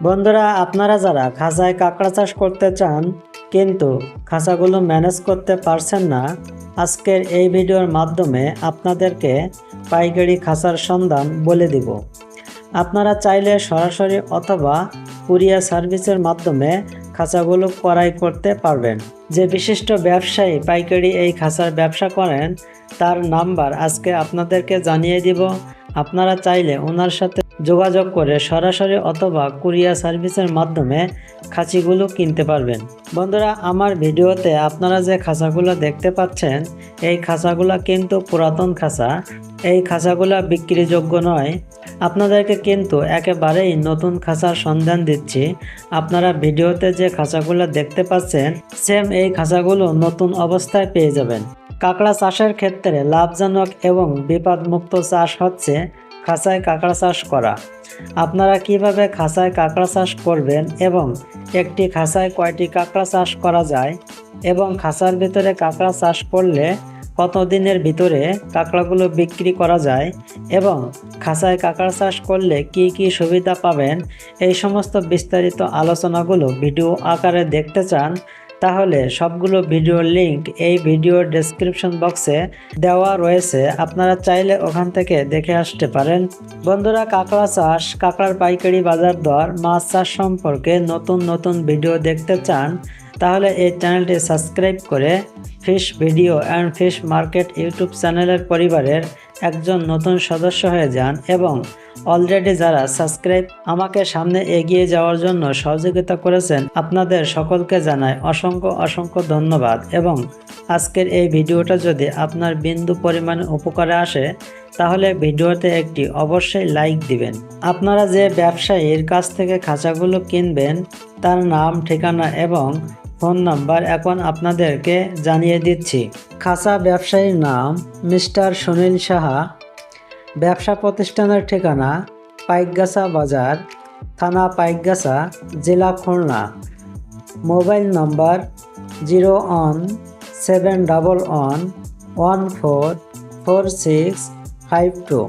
বন্ধুরা, আপনারা যারা খাঁচায় কাঁকড়া চাষ করতে চান, কিন্তু খাঁচাগুলো ম্যানেজ করতে পারছেন না, আজকের এই ভিডিওর মাধ্যমে আপনাদেরকে পাইকারি খাঁচার সন্ধান বলে দিব। আপনারা চাইলে সরাসরি অথবা কুরিয়ার সার্ভিসের মাধ্যমে খাঁচাগুলো ক্রয় করতে পারবেন। যে বিশিষ্ট ব্যবসায়ী পাইকারি এই খাঁচার ব্যবসা করেন, তার নাম্বার আজকে আপনাদেরকে জানিয়ে দিব। আপনারা চাইলে ওনার সাথে যোগাযোগ করে সরাসরি অথবা কুরিয়ার সার্ভিসের মাধ্যমে খাঁচিগুলো কিনতে পারবেন। বন্ধুরা, আমার ভিডিওতে আপনারা যে খাঁচাগুলো দেখতে পাচ্ছেন, এই খাঁচাগুলো কিন্তু পুরাতন খাঁচা এই খাঁচাগুলো বিক্রিযোগ্য নয়। আপনাদেরকে কিন্তু একেবারেই নতুন খাঁচার সন্ধান দিচ্ছি। আপনারা ভিডিওতে যে খাঁচাগুলো দেখতে পাচ্ছেন, সেম এই খাঁচাগুলো নতুন অবস্থায় পেয়ে যাবেন। কাঁকড়া চাষের ক্ষেত্রে লাভজনক এবং বিপদমুক্ত চাষ হচ্ছে খাঁচায় কাঁকড়া চাষ করা। আপনারা কীভাবে খাঁচায় কাঁকড়া চাষ করবেন এবং একটি খাঁচায় কয়টি কাঁকড়া চাষ করা যায় এবং খাঁচার ভিতরে কাঁকড়া চাষ করলে কত দিনের ভিতরে কাঁকড়াগুলো বিক্রি করা যায় এবং খাঁচায় কাঁকড়া চাষ করলে কি কি সুবিধা পাবেন, এই সমস্ত বিস্তারিত আলোচনাগুলো ভিডিও আকারে দেখতে চান। তাহলে সবগুলো ভিডিওর লিংক এই ভিডিওর ডেসক্রিপশন বক্সে দেওয়া রয়েছে। আপনারা চাইলে ওখান থেকে দেখে আসতে পারেন। বন্ধুরা, কাঁকড়া চাষ, কাঁকড়ার পাইকারি বাজার দর, মাছ চাষ সম্পর্কে নতুন নতুন ভিডিও দেখতে চান, তাহলে এই চ্যানেলটি সাবস্ক্রাইব করে fish video and fish market YouTube চ্যানেলের পরিবারের একজন নতুন সদস্য হয়ে যান এবং অলরেডি যারা সাবস্ক্রাইব আমাকে সামনে এগিয়ে যাওয়ার জন্য সহযোগিতা করেছেন, আপনাদের সকলকে জানাই অসংখ্য অসংখ্য ধন্যবাদ। এবং আজকের এই ভিডিওটা যদি আপনার বিন্দু পরিমাণে উপকারে আসে, তাহলে ভিডিওতে একটি অবশ্যই লাইক দিবেন। আপনারা যে ব্যবসায়ীর কাছ থেকে খাঁচাগুলো কিনবেন, তার নাম, ঠিকানা এবং ফোন নাম্বার এখন আপনাদেরকে জানিয়ে দিচ্ছি। খাসা ব্যবসায়ীর নাম মিস্টার সুনীল সাহা। ব্যবসা প্রতিষ্ঠানের ঠিকানা পাইকগাছা বাজার, থানা পাইকগাছা, জেলা Khulna. Mobile number zero one seven double one one four four six five two.